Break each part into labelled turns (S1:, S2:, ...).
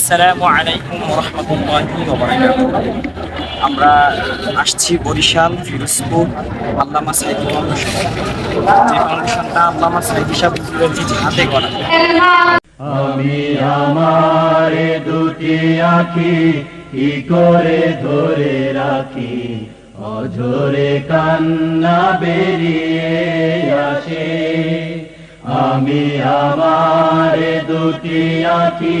S1: আসসালামু আলাইকুম রহমতুল্লাহি আমরা আসছি বরিশাল ফিরোজপুর আল্লামা ফাউন্ডেশন। যে ফাউন্ডেশনটা আল্লামা সাইদি সাহেব হুজুরের হাতে করা
S2: আমি আমার দুটি আখি কি করে ধরে রাখি? অঝরে কান্না বেরিয়ে আসে। আমি আমার দুটি আখি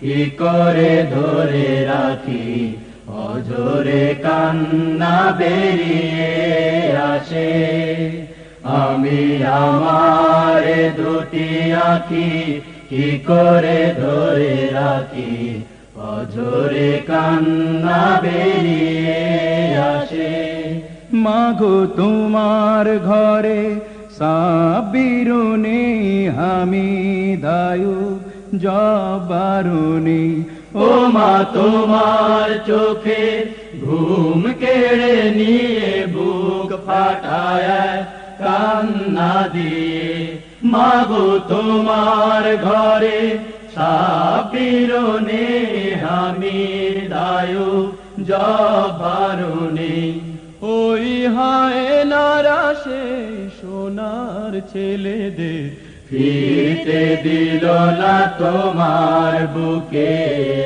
S2: কি করে ধরে রাখি? অঝরে কান্না বেরিয়ে আসে। আমি আমার দুটি আখি কি করে ধরে রাখি? অঝরে কান্না বেরিয়ে আসে। মাগো তোমার ঘরে সাবিরুনি আমি দায়ু জবারুনি। ও মা, তোমার চোখে ঘুম কেড়ে নিয়ে বুক ফাটায়, কান্না দিয়ে। মাগো, তোমার ঘরে সাবিরনে আমি দায়ু জবারুনি। ওই হায় নারা সেই সোনার ছেলেদের ফিরতে দিল না তোমার বুকে,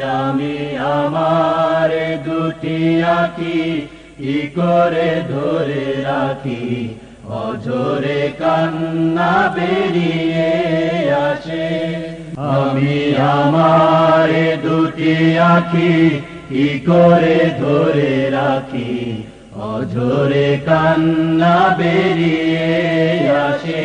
S2: আমি আমার দুটি আঁকি কি করে ধরে রাখি? অঝরে কান্না বেরিয়ে আসে। আমি আমার দুটি আঁকি কি করে ধরে রাখি? অঝরে কান্না বেরিয়ে আসে।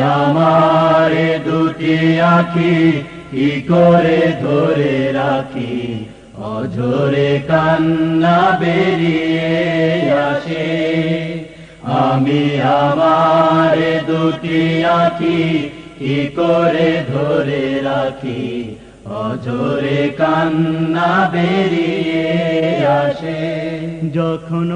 S2: আমার দুটি আখি, কি করে ধরে রাখি? অঝরে কান্না বেরিয়ে আসে। আমি আমার দুটি আখি, কি করে ধরে রাখি? অঝরে কান্না বেরিয়ে আসে। যখন